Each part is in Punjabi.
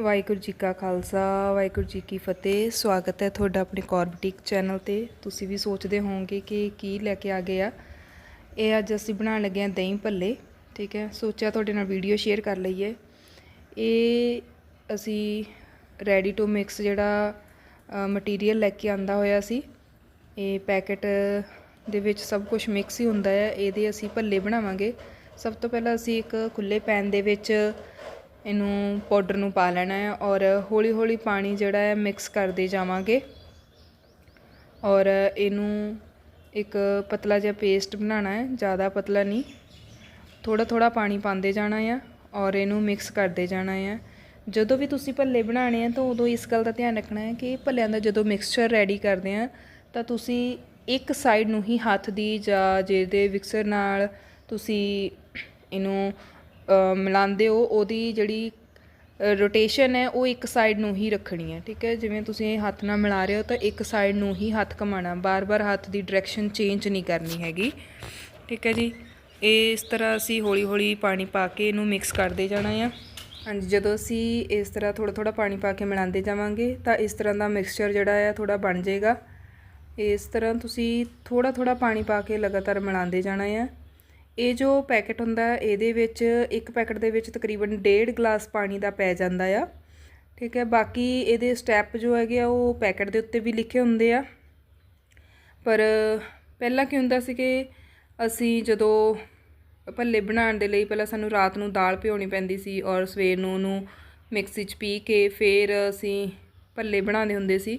ਵਾਹਿਗੁਰੂ ਜੀ ਕਾ ਖਾਲਸਾ, ਵਾਹਿਗੁਰੂ ਜੀ ਕੀ ਫਤਿਹ। ਸਵਾਗਤ ਹੈ ਤੁਹਾਡਾ ਆਪਣੇ ਕੌਰਬਟਿਕ ਚੈਨਲ ਤੇ। ਤੁਸੀਂ ਵੀ ਸੋਚਦੇ ਹੋਵੋਗੇ ਕਿ ਕੀ ਲੈ ਕੇ ਆ ਗਏ ਆ। ਇਹ ਅੱਜ ਅਸੀਂ ਬਣਾਉਣ ਲੱਗੇ ਆ ਦਹੀਂ ਭੱਲੇ, ਠੀਕ ਹੈ। ਸੋਚਿਆ ਤੁਹਾਡੇ ਨਾਲ ਵੀਡੀਓ ਸ਼ੇਅਰ ਕਰ ਲਈਏ। ਇਹ ਅਸੀਂ ਰੈਡੀ ਟੂ ਮਿਕਸ ਜਿਹੜਾ ਮਟੀਰੀਅਲ ਲੈ ਕੇ ਆਂਦਾ ਹੋਇਆ ਸੀ। ਇਹ ਪੈਕੇਟ ਦੇ ਵਿੱਚ ਸਭ ਕੁਝ ਮਿਕਸ ਹੀ ਹੁੰਦਾ ਹੈ। ਇਹਦੇ ਅਸੀਂ ਭੱਲੇ ਬਣਾਵਾਂਗੇ। ਸਭ ਤੋਂ ਪਹਿਲਾਂ ਅਸੀਂ ਇੱਕ ਖੁੱਲੇ ਪੈਨ ਦੇ ਵਿੱਚ ਇਹਨੂੰ ਪਾਊਡਰ ਨੂੰ ਪਾ ਲੈਣਾ ਹੈ ਔਰ ਹੌਲੀ ਹੌਲੀ ਪਾਣੀ ਜਿਹੜਾ ਹੈ ਮਿਕਸ ਕਰਦੇ ਜਾਵਾਂਗੇ। ਔਰ ਇਹਨੂੰ ਇੱਕ ਪਤਲਾ ਜਿਹਾ ਪੇਸਟ ਬਣਾਉਣਾ ਹੈ, ਜ਼ਿਆਦਾ ਪਤਲਾ ਨਹੀਂ। ਥੋੜਾ ਥੋੜਾ ਪਾਣੀ ਪਾਉਂਦੇ ਜਾਣਾ ਆ ਔਰ ਇਹਨੂੰ ਮਿਕਸ ਕਰਦੇ ਜਾਣਾ ਆ। ਜਦੋਂ ਵੀ ਤੁਸੀਂ ਭੱਲੇ ਬਣਾਉਣੇ ਆ ਤਾਂ ਉਦੋਂ ਇਸ ਗੱਲ ਦਾ ਧਿਆਨ ਰੱਖਣਾ ਹੈ ਕਿ ਭੱਲਿਆਂ ਦਾ ਜਦੋਂ ਮਿਕਸਚਰ ਰੈਡੀ ਕਰਦੇ ਆ ਤਾਂ ਤੁਸੀਂ ਇੱਕ ਸਾਈਡ ਨੂੰ ਹੀ ਹੱਥ ਦੀ ਜਾਂ ਜਿਹਦੇ ਵਿਕਸਰ ਨਾਲ ਤੁਸੀਂ ਇਹਨੂੰ ਮਿਲਾਉਂਦੇ ਹੋ, ਉਹਦੀ ਜਿਹੜੀ ਰੋਟੇਸ਼ਨ ਹੈ, ਉਹ ਇੱਕ ਸਾਈਡ ਨੂੰ ਹੀ ਰੱਖਣੀ ਹੈ, ਠੀਕ ਹੈ? ਜਿਵੇਂ ਤੁਸੀਂ ਇਹ ਹੱਥ ਨਾਲ ਮਿਲਾ ਰਹੇ ਹੋ, ਤਾਂ ਇੱਕ ਸਾਈਡ ਨੂੰ ਹੀ ਹੱਥ ਘਮਾਣਾ ਬਾਰ-ਬਾਰ ਹੱਥ ਦੀ ਡਾਇਰੈਕਸ਼ਨ ਚੇਂਜ ਨਹੀਂ ਕਰਨੀ ਹੈਗੀ, ਠੀਕ ਹੈ ਜੀ? ਇਹ ਇਸ ਤਰ੍ਹਾਂ ਅਸੀਂ ਹੌਲੀ-ਹੌਲੀ ਪਾਣੀ ਪਾ ਕੇ ਇਹਨੂੰ ਮਿਕਸ ਕਰਦੇ ਜਾਣਾ ਆ। ਹਾਂਜੀ, ਜਦੋਂ ਅਸੀਂ ਇਸ ਤਰ੍ਹਾਂ ਥੋੜਾ-ਥੋੜਾ ਪਾਣੀ ਪਾ ਕੇ ਮਿਲਾਉਂਦੇ ਜਾਵਾਂਗੇ, ਤਾਂ ਇਸ ਤਰ੍ਹਾਂ ਦਾ ਮਿਕਸਚਰ ਜਿਹੜਾ ਆ ਥੋੜਾ ਬਣ ਜਾਏਗਾ। ਇਸ ਤਰ੍ਹਾਂ ਤੁਸੀਂ ਥੋੜਾ-ਥੋੜਾ ਪਾਣੀ ਪਾ ਕੇ ਲਗਾਤਾਰ ਮਿਲਾਉਂਦੇ ਜਾਣਾ ਆ। ਇਹ ਜੋ ਪੈਕੇਟ ਹੁੰਦਾ, ਇਹਦੇ ਵਿੱਚ ਇੱਕ ਪੈਕੇਟ ਦੇ ਵਿੱਚ ਤਕਰੀਬਨ ਡੇਢ ਗਲਾਸ ਪਾਣੀ ਦਾ ਪੈ ਜਾਂਦਾ ਆ। ਠੀਕ ਹੈ, ਬਾਕੀ ਇਹਦੇ ਸਟੈਪ ਜੋ ਹੈਗੇ ਆ, ਉਹ ਪੈਕੇਟ ਦੇ ਉੱਤੇ ਵੀ ਲਿਖੇ ਹੁੰਦੇ ਆ। ਪਰ ਪਹਿਲਾਂ ਕੀ ਹੁੰਦਾ ਸੀ ਕਿ ਅਸੀਂ ਜਦੋਂ ਭੱਲੇ ਬਣਾਉਣ ਦੇ ਲਈ ਪਹਿਲਾਂ ਸਾਨੂੰ ਰਾਤ ਨੂੰ ਦਾਲ ਭਿਉਣੀ ਪੈਂਦੀ ਸੀ ਔਰ ਸਵੇਰ ਨੂੰ ਉਹਨੂੰ ਮਿਕਸੀ 'ਚ ਪੀ ਕੇ ਫਿਰ ਅਸੀਂ ਭੱਲੇ ਬਣਾਉਂਦੇ ਹੁੰਦੇ ਸੀ।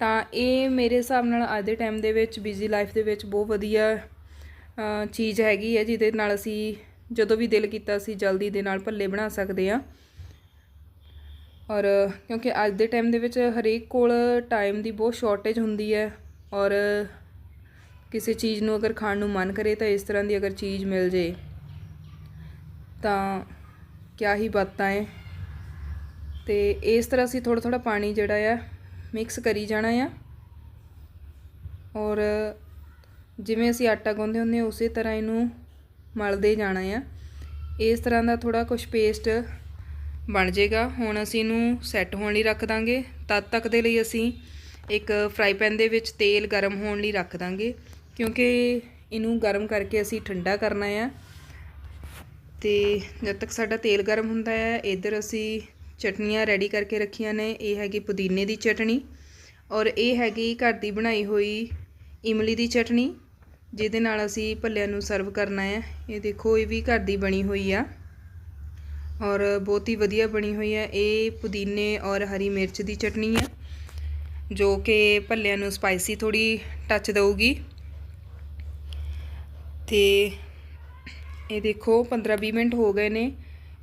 ਤਾਂ ਇਹ ਮੇਰੇ ਹਿਸਾਬ ਨਾਲ ਅੱਜ ਦੇ ਟਾਈਮ ਦੇ ਵਿੱਚ ਬਿਜ਼ੀ ਲਾਈਫ ਦੇ ਵਿੱਚ ਬਹੁਤ ਵਧੀਆ ਚੀਜ਼ ਹੈਗੀ ਹੈ ਜਿਹਦੇ ਨਾਲ ਅਸੀਂ ਜਦੋਂ ਵੀ ਦਿਲ ਕੀਤਾ ਅਸੀਂ ਜਲਦੀ ਦੇ ਨਾਲ ਭੱਲੇ ਬਣਾ ਸਕਦੇ ਹਾਂ। ਔਰ ਕਿਉਂਕਿ ਅੱਜ ਦੇ ਟਾਈਮ ਦੇ ਵਿੱਚ ਹਰੇਕ ਕੋਲ ਟਾਈਮ ਦੀ ਬਹੁਤ ਸ਼ਾਰਟੇਜ ਹੁੰਦੀ ਹੈ ਔਰ ਕਿਸੇ ਚੀਜ਼ ਨੂੰ ਅਗਰ ਖਾਣ ਨੂੰ ਮਨ ਕਰੇ ਤਾਂ ਇਸ ਤਰ੍ਹਾਂ ਦੀ ਅਗਰ ਚੀਜ਼ ਮਿਲ ਜੇ ਤਾਂ ਕਿਆ ਹੀ ਬਾਤਾਂ ਹੈ ਤੇ ਇਸ ਤਰ੍ਹਾਂ ਅਸੀਂ ਥੋੜਾ ਥੋੜਾ ਪਾਣੀ ਜਿਹੜਾ ਆ ਮਿਕਸ ਕਰੀ ਜਾਣਾ ਆ। ਔਰ ਜਿਵੇਂ ਅਸੀਂ ਆਟਾ ਗੁੰਨਦੇ ਹੁੰਦੇ ਹਾਂ, ਉਸੇ ਤਰ੍ਹਾਂ ਇਹਨੂੰ ਮਲਦੇ ਜਾਣਾ ਆ। ਇਸ ਤਰ੍ਹਾਂ ਦਾ ਥੋੜਾ ਕੁਝ ਪੇਸਟ ਬਣ ਜਾਏਗਾ। ਹੁਣ ਅਸੀਂ ਇਹਨੂੰ ਸੈੱਟ ਹੋਣ ਲਈ ਰੱਖ ਦਾਂਗੇ। ਤਦ ਤੱਕ ਦੇ ਲਈ ਅਸੀਂ ਇੱਕ ਫਰਾਈ ਪੈਨ ਦੇ ਵਿੱਚ ਤੇਲ ਗਰਮ ਹੋਣ ਲਈ ਰੱਖ ਦਾਂਗੇ, ਕਿਉਂਕਿ ਇਹਨੂੰ ਗਰਮ ਕਰਕੇ ਅਸੀਂ ਠੰਡਾ ਕਰਨਾ ਆ। ਤੇ ਜਦ ਤੱਕ ਸਾਡਾ ਤੇਲ ਗਰਮ ਹੁੰਦਾ ਹੈ ਇੱਧਰ ਅਸੀਂ ਚਟਨੀਆਂ ਰੈਡੀ ਕਰਕੇ ਰੱਖੀਆਂ ਨੇ। ਇਹ ਹੈਗੀ ਪੁਦੀਨੇ ਦੀ ਚਟਣੀ ਔਰ ਇਹ ਹੈਗੀ ਘਰ ਦੀ ਬਣਾਈ ਹੋਈ ਇਮਲੀ ਦੀ ਚਟਣੀ ਜਿਹਦੇ ਨਾਲ ਅਸੀਂ ਭੱਲਿਆਂ ਨੂੰ ਸਰਵ ਕਰਨਾ ਹੈ। ਇਹ ਦੇਖੋ, ਇਹ ਵੀ ਘਰ ਦੀ ਬਣੀ ਹੋਈ ਆ ਔਰ ਬਹੁਤ ਹੀ ਵਧੀਆ ਬਣੀ ਹੋਈ ਹੈ ਇਹ ਪੁਦੀਨੇ ਔਰ ਹਰੀ ਮਿਰਚ ਦੀ ਚਟਨੀ ਹੈ ਜੋ ਕਿ ਭੱਲਿਆਂ ਨੂੰ ਸਪਾਈਸੀ ਥੋੜੀ ਟੱਚ ਦਊਗੀ। ਤੇ ਇਹ ਦੇਖੋ 15-20 ਮਿੰਟ ਹੋ ਗਏ ਨੇ,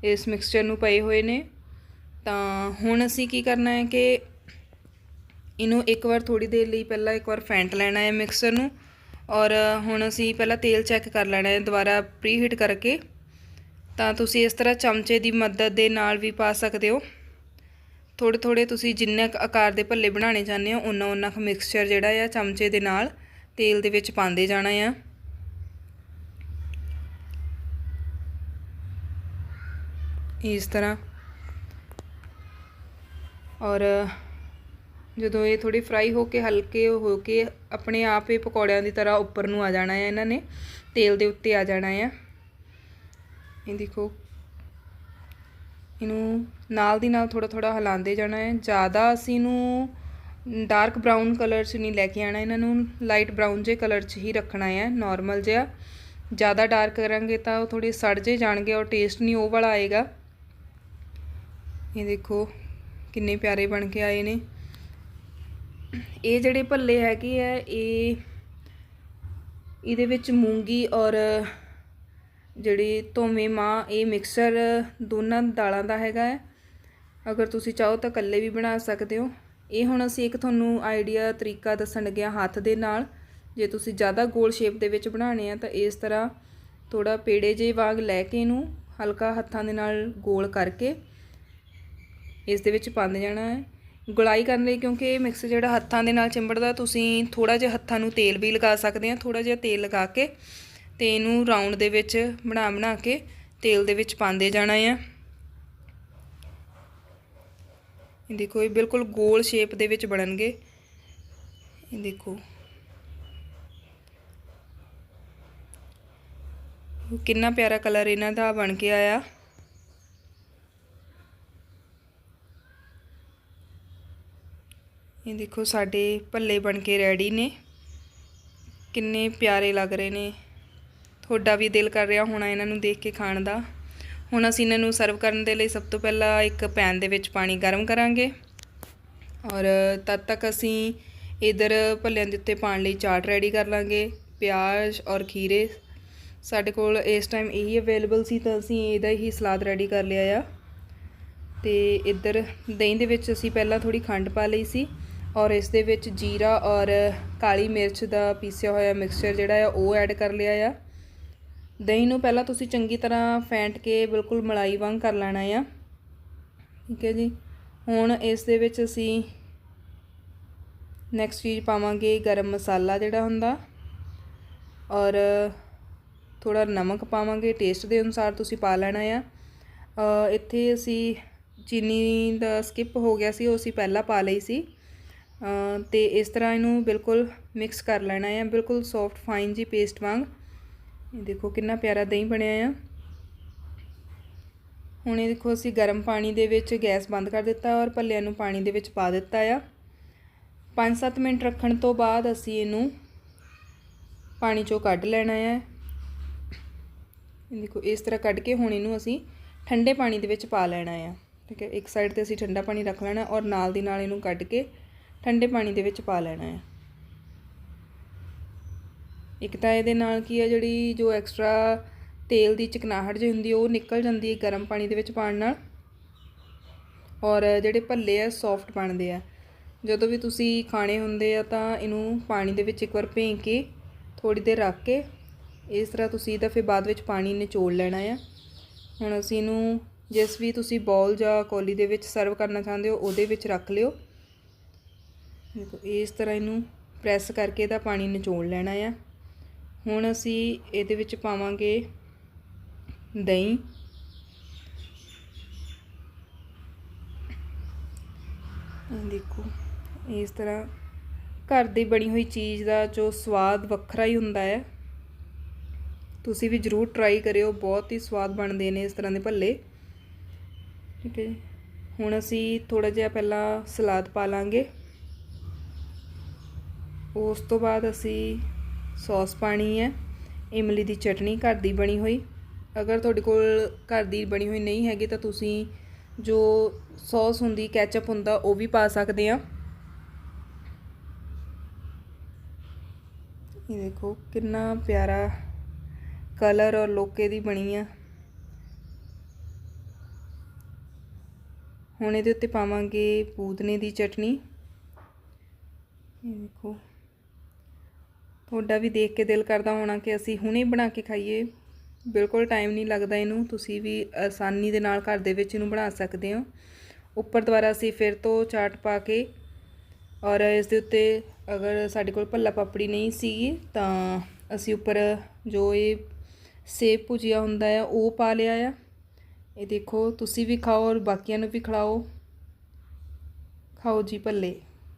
ਇਸ ਮਿਕਸਚਰ ਨੂੰ ਪਏ ਹੋਏ ਨੇ। ਤਾਂ ਹੁਣ ਅਸੀਂ ਕੀ ਕਰਨਾ ਹੈ ਕਿ ਇਹਨੂੰ ਇੱਕ ਵਾਰ ਥੋੜੀ ਦੇਰ ਲਈ ਪਹਿਲਾਂ ਇੱਕ ਵਾਰ ਫੈਂਟ ਲੈਣਾ ਹੈ ਮਿਕਸਰ ਨੂੰ। ਔਰ ਹੁਣ ਅਸੀਂ ਪਹਿਲਾਂ ਤੇਲ ਚੈੱਕ ਕਰ ਲੈਣਾ ਹੈ, ਦੁਬਾਰਾ ਪ੍ਰੀ ਹੀਟ ਕਰਕੇ। ਤਾਂ ਤੁਸੀਂ ਇਸ ਤਰ੍ਹਾਂ ਚਮਚੇ ਦੀ ਮਦਦ ਦੇ ਨਾਲ ਵੀ ਪਾ ਸਕਦੇ ਹੋ। ਥੋੜੇ ਥੋੜੇ ਤੁਸੀਂ ਜਿੰਨੇ ਕੁ ਆਕਾਰ ਦੇ ਭੱਲੇ ਬਣਾਉਣੇ ਚਾਹੁੰਦੇ ਹੋ ਉਨਾ ਉਨਾ ਕੁ ਮਿਕਸਚਰ ਜਿਹੜਾ ਆ ਚਮਚੇ ਦੇ ਨਾਲ ਤੇਲ ਦੇ ਵਿੱਚ ਪਾਉਂਦੇ ਜਾਣਾ ਆ। ਇਸ ਤਰ੍ਹਾਂ। ਔਰ ਜਦੋਂ ਇਹ ਥੋੜੀ ਫਰਾਈ ਹੋ ਕੇ, ਹਲਕੇ ਹੋ ਕੇ ਆਪਣੇ ਆਪ ਹੀ ਪਕੌੜਿਆਂ ਦੀ ਤਰ੍ਹਾਂ ਉੱਪਰ ਨੂੰ ਆ ਜਾਣਾ ਹੈ ਇਹਨਾਂ ਨੇ, ਤੇਲ ਦੇ ਉੱਤੇ ਆ ਜਾਣਾ ਹੈ। ਇਹ ਦੇਖੋ। ਇਹਨੂੰ ਨਾਲ ਦੀ ਨਾਲ ਥੋੜਾ ਥੋੜਾ ਹਿਲਾਉਂਦੇ ਜਾਣਾ ਹੈ। ਜ਼ਿਆਦਾ ਅਸੀਂ ਇਹਨੂੰ ਡਾਰਕ ਬਰਾਊਨ ਕਲਰ 'ਚ ਨਹੀਂ ਲੈ ਕੇ ਆਣਾ ਇਹਨਾਂ ਨੂੰ ਲਾਈਟ ਬਰਾਊਨ ਜੇ ਕਲਰ 'ਚ ਹੀ ਰੱਖਣਾ ਹੈ ਨਾਰਮਲ ਜਿਹਾ। ਜ਼ਿਆਦਾ ਡਾਰਕ ਕਰਾਂਗੇ ਤਾਂ ਉਹ ਥੋੜੇ ਸੜ ਜੇ ਜਾਣਗੇ ਔਰ ਟੇਸਟ ਨਹੀਂ ਉਹ ਵਾਲਾ ਆਏਗਾ। ਇਹ ਦੇਖੋ, ਕਿੰਨੇ ਪਿਆਰੇ ਬਣ ਕੇ ਆਏ ਨੇ। ਇਹ ਜਿਹੜੇ ਭੱਲੇ ਹੈਗੇ ਆ, ਇਹ ਇਹਦੇ ਵਿੱਚ ਮੂੰਗੀ ਔਰ ਜਿਹੜੀ ਧੋਵੇਂ ਮਾਂ, ਇਹ ਮਿਕਸਰ ਦੋਨਾਂ ਦਾਲਾਂ ਦਾ ਹੈਗਾ ਹੈ। ਅਗਰ ਤੁਸੀਂ ਚਾਹੋ ਤਾਂ ਇਕੱਲੇ ਵੀ ਬਣਾ ਸਕਦੇ ਹੋ। ਇਹ ਹੁਣ ਅਸੀਂ ਇੱਕ ਤੁਹਾਨੂੰ ਆਈਡੀਆ ਤਰੀਕਾ ਦੱਸਣ ਲੱਗਿਆ ਹੱਥ ਦੇ ਨਾਲ। ਜੇ ਤੁਸੀਂ ਜ਼ਿਆਦਾ ਗੋਲ ਸ਼ੇਪ ਦੇ ਵਿੱਚ ਬਣਾਉਣੇ ਆ ਤਾਂ ਇਸ ਤਰ੍ਹਾਂ ਥੋੜਾ ਪੇੜੇ ਜੇ ਵਾਂਗ ਲੈ ਕੇ ਇਹਨੂੰ ਹਲਕਾ ਹੱਥਾਂ ਦੇ ਨਾਲ ਗੋਲ ਕਰਕੇ ਇਸ ਦੇ ਵਿੱਚ ਪਾਉਂਦੇ ਜਾਣਾ ਹੈ। ਗੁਲਾਈ ਕਰਨ ਲਈ, ਕਿਉਂਕਿ ਇਹ ਮਿਕਸ ਜਿਹੜਾ ਹੱਥਾਂ ਦੇ ਨਾਲ ਚਿੰਬੜਦਾ, ਤੁਸੀਂ ਥੋੜਾ ਜਿਹਾ ਹੱਥਾਂ ਨੂੰ ਤੇਲ ਵੀ ਲਗਾ ਸਕਦੇ ਆ ਥੋੜਾ ਜਿਹਾ ਤੇਲ ਲਗਾ ਕੇ ਤੇ ਇਹਨੂੰ ਰਾਉਂਡ ਦੇ ਵਿੱਚ ਬਣਾ ਬਣਾ ਕੇ ਤੇਲ ਦੇ ਵਿੱਚ ਪਾਉਂਦੇ ਜਾਣਾ ਆ। ਇਹ ਦੇਖੋ, ਇਹ ਬਿਲਕੁਲ ਗੋਲ ਸ਼ੇਪ ਦੇ ਵਿੱਚ ਬਣਨਗੇ। ਇਹ ਦੇਖੋ। ਕਿੰਨਾ ਪਿਆਰਾ ਕਲਰ ਇਹਨਾਂ ਦਾ ਬਣ ਕੇ ਆਇਆ। ਇਹ ਦੇਖੋ ਸਾਡੇ ਭੱਲੇ ਬਣ ਕੇ ਰੈਡੀ ਨੇ। ਕਿੰਨੇ ਪਿਆਰੇ ਲੱਗ ਰਹੇ ਨੇ। ਤੁਹਾਡਾ ਵੀ ਦਿਲ ਕਰ ਰਿਹਾ ਹੋਣਾ ਇਹਨਾਂ ਨੂੰ ਦੇਖ ਕੇ ਖਾਣ ਦਾ। ਹੁਣ ਅਸੀਂ ਇਹਨਾਂ ਨੂੰ ਸਰਵ ਕਰਨ ਦੇ ਲਈ ਸਭ ਤੋਂ ਪਹਿਲਾਂ ਇੱਕ ਪੈਨ ਦੇ ਵਿੱਚ ਪਾਣੀ ਗਰਮ ਕਰਾਂਗੇ। ਔਰ ਤਦ ਤੱਕ ਅਸੀਂ ਇਧਰ ਭੱਲਿਆਂ ਦੇ ਉੱਤੇ ਪਾਣ ਲਈ ਚਾਟ ਰੈਡੀ ਕਰ ਲਾਂਗੇ। ਪਿਆਜ਼ ਔਰ ਖੀਰੇ। ਸਾਡੇ ਕੋਲ ਇਸ ਟਾਈਮ ਇਹੀ ਅਵੇਲੇਬਲ ਸੀ ਤਾਂ ਅਸੀਂ ਇਹਦਾ ਹੀ ਸਲਾਦ ਰੈਡੀ ਕਰ ਲਿਆ ਆ। ਤੇ ਇੱਧਰ ਦਹੀਂ ਦੇ ਵਿੱਚ ਅਸੀਂ ਪਹਿਲਾਂ ਥੋੜੀ ਖੰਡ ਪਾ ਲਈ ਸੀ। ਔਰ ਇਸ ਦੇ ਵਿੱਚ ਜੀਰਾ ਔਰ ਕਾਲੀ ਮਿਰਚ ਦਾ ਪੀਸਿਆ ਹੋਇਆ ਮਿਕਸਚਰ ਜਿਹੜਾ ਆ, ਉਹ ਐਡ ਕਰ ਲਿਆ ਆ। ਦਹੀਂ ਨੂੰ ਪਹਿਲਾਂ ਤੁਸੀਂ ਚੰਗੀ ਤਰ੍ਹਾਂ ਫੈਂਟ ਕੇ ਬਿਲਕੁਲ ਮਲਾਈ ਵਾਂਗ ਕਰ ਲੈਣਾ ਆ। ਠੀਕ ਹੈ ਜੀ। ਹੁਣ ਇਸ ਦੇ ਵਿੱਚ ਅਸੀਂ ਨੈਕਸਟ ਚੀਜ਼ ਪਾਵਾਂਗੇ ਗਰਮ ਮਸਾਲਾ ਜਿਹੜਾ ਹੁੰਦਾ। ਔਰ ਥੋੜਾ ਨਮਕ ਪਾਵਾਂਗੇ ਟੇਸਟ ਦੇ ਅਨੁਸਾਰ ਤੁਸੀਂ ਪਾ ਲੈਣਾ ਆ। ਇੱਥੇ ਅਸੀਂ ਚੀਨੀ ਦਾ ਸਕਿਪ ਹੋ ਗਿਆ ਸੀ, ਉਹ ਅਸੀਂ ਪਹਿਲਾਂ ਪਾ ਲਈ ਸੀ। ਤੇ ਇਸ ਤਰ੍ਹਾਂ ਇਹਨੂੰ ਬਿਲਕੁਲ ਮਿਕਸ ਕਰ ਲੈਣਾ ਆ ਬਿਲਕੁਲ ਸੌਫਟ ਫਾਈਨ ਜੀ ਪੇਸਟ ਵਾਂਗ। ਇਹ ਦੇਖੋ ਕਿੰਨਾ ਪਿਆਰਾ ਦਹੀਂ ਬਣਿਆ ਆ। ਹੁਣ ਇਹ ਦੇਖੋ ਅਸੀਂ ਗਰਮ ਪਾਣੀ ਦੇ ਵਿੱਚ ਗੈਸ ਬੰਦ ਕਰ ਦਿੱਤਾ ਔਰ ਭੱਲਿਆਂ ਨੂੰ ਪਾਣੀ ਦੇ ਵਿੱਚ ਪਾ ਦਿੱਤਾ ਆ। 5-7 ਮਿੰਟ ਰੱਖਣ ਤੋਂ ਬਾਅਦ ਅਸੀਂ ਇਹਨੂੰ ਪਾਣੀ ਚੋਂ ਕੱਢ ਲੈਣਾ ਆ। ਦੇਖੋ ਇਸ ਤਰ੍ਹਾਂ ਕੱਢ ਕੇ ਹੁਣ ਇਹਨੂੰ ਅਸੀਂ ਠੰਡੇ ਪਾਣੀ ਦੇ ਵਿੱਚ ਪਾ ਲੈਣਾ ਆ। ਠੀਕ ਹੈ, ਇੱਕ ਸਾਈਡ ਤੇ ਅਸੀਂ ਠੰਡਾ ਪਾਣੀ ਰੱਖ ਲੈਣਾ ਔਰ ਨਾਲ ਦੀ ਨਾਲ ਇਹਨੂੰ ਕੱਢ ਕੇ ਠੰਡੇ ਪਾਣੀ ਦੇ ਵਿੱਚ ਪਾ ਲੈਣਾ ਆ ਇੱਕ ਤਾਂ ਇਹਦੇ ਨਾਲ ਕੀ ਹੈ, ਜਿਹੜੀ ਜੋ ਐਕਸਟਰਾ ਤੇਲ ਦੀ ਚਿਕਨਾਹਟ ਜਿਹੀ ਹੁੰਦੀ ਉਹ ਨਿਕਲ ਜਾਂਦੀ ਹੈ ਗਰਮ ਪਾਣੀ ਦੇ ਵਿੱਚ ਪਾਣ ਨਾਲ। ਔਰ ਜਿਹੜੇ ਭੱਲੇ ਆ ਸੌਫਟ ਬਣਦੇ ਆ। ਜਦੋਂ ਵੀ ਤੁਸੀਂ ਖਾਣੇ ਹੁੰਦੇ ਆ, ਤਾਂ ਇਹਨੂੰ ਪਾਣੀ ਦੇ ਵਿੱਚ ਇੱਕ ਵਾਰ ਭੇਂ ਕੇ ਥੋੜੀ ਦੇਰ ਰੱਖ ਕੇ, ਇਸ ਤਰ੍ਹਾਂ ਤੁਸੀਂ ਇਹਦਾ ਫਿਰ ਬਾਅਦ ਵਿੱਚ ਪਾਣੀ ਨਿਚੋੜ ਲੈਣਾ ਆ। ਹੁਣ ਅਸੀਂ ਇਹਨੂੰ, ਜਿਸ ਵੀ ਤੁਸੀਂ ਬੌਲ ਜਾਂ ਕੋਲੀ ਦੇ ਵਿੱਚ ਸਰਵ ਕਰਨਾ ਚਾਹੁੰਦੇ ਹੋ, ਉਹਦੇ ਵਿੱਚ ਰੱਖ ਲਿਓ। ਦੇਖੋ, ਇਸ ਤਰ੍ਹਾਂ ਇਹਨੂੰ ਪ੍ਰੈਸ ਕਰਕੇ ਇਹਦਾ ਪਾਣੀ ਨਿਚੋੜ ਲੈਣਾ ਆ। ਹੁਣ ਅਸੀਂ ਇਹਦੇ ਵਿੱਚ ਪਾਵਾਂਗੇ ਦਹੀਂ। ਦੇਖੋ, ਇਸ ਤਰ੍ਹਾਂ ਘਰ ਦੀ ਬਣੀ ਹੋਈ ਚੀਜ਼ ਦਾ ਜੋ ਸਵਾਦ ਵੱਖਰਾ ਹੀ ਹੁੰਦਾ ਹੈ ਤੁਸੀਂ ਵੀ ਜਰੂਰ ਟਰਾਈ ਕਰਿਓ, ਬਹੁਤ ਹੀ ਸਵਾਦ ਬਣਦੇ ਨੇ ਇਸ ਤਰ੍ਹਾਂ ਦੇ ਭੱਲੇ। ਠੀਕ ਹੈ ਜੀ। ਹੁਣ ਅਸੀਂ ਥੋੜਾ ਜਿਹਾ ਪਹਿਲਾਂ ਸਲਾਦ ਪਾ ਲਾਂਗੇ। ਉਸ ਤੋਂ ਬਾਅਦ ਅਸੀਂ ਸੌਸ ਪਾਣੀ ਹੈ, ਇਮਲੀ ਦੀ ਚਟਨੀ ਘਰ ਦੀ ਬਣੀ ਹੋਈ। ਅਗਰ ਤੁਹਾਡੇ ਕੋਲ ਘਰ ਦੀ ਬਣੀ ਹੋਈ ਨਹੀਂ ਹੈਗੀ ਤਾਂ ਤੁਸੀਂ ਜੋ ਸੌਸ ਹੁੰਦੀ, ਕੈਚਅਪ ਹੁੰਦਾ, ਉਹ ਵੀ ਪਾ ਸਕਦੇ ਆ ਇਹ ਦੇਖੋ ਕਿੰਨਾ ਪਿਆਰਾ ਕਲਰ ਔਰ ਲੋਕੇ ਦੀ ਬਣੀ ਆ। ਹੁਣ ਇਹਦੇ ਉੱਤੇ ਪਾਵਾਂਗੇ ਪੂਦਨੇ ਦੀ ਚਟਨੀ। ਇਹ ਦੇਖੋ। ਤੁਹਾਡਾ ਵੀ ਦੇਖ ਕੇ ਦਿਲ ਕਰਦਾ ਹੋਣਾ ਕਿ ਅਸੀਂ ਹੁਣੇ ਬਣਾ ਕੇ ਖਾਈਏ। ਬਿਲਕੁਲ ਟਾਈਮ ਨਹੀਂ ਲੱਗਦਾ ਇਹਨੂੰ। ਤੁਸੀਂ ਵੀ ਆਸਾਨੀ ਦੇ ਨਾਲ ਘਰ ਦੇ ਵਿੱਚ ਇਹਨੂੰ ਬਣਾ ਸਕਦੇ ਹੋ। ਉੱਪਰ ਦੁਆਰਾ ਅਸੀਂ ਫਿਰ ਤੋਂ ਚਾਟ ਪਾ ਕੇ ਔਰ ਇਸ ਦੇ ਉੱਤੇ ਅਗਰ ਸਾਡੇ ਕੋਲ ਭੱਲਾ ਪਾਪੜੀ ਨਹੀਂ ਸੀਗੀ ਤਾਂ ਅਸੀਂ ਉੱਪਰ ਜੋ ਇਹ ਸੇਬ ਭੁਜੀਆ ਹੁੰਦਾ ਆ ਉਹ ਪਾ ਲਿਆ ਆ। ਇਹ ਦੇਖੋ, ਤੁਸੀਂ ਵੀ ਖਾਓ ਔਰ ਬਾਕੀਆਂ ਨੂੰ ਵੀ ਖਿਲਾਓ। ਖਾਓ ਜੀ ਭੱਲੇ।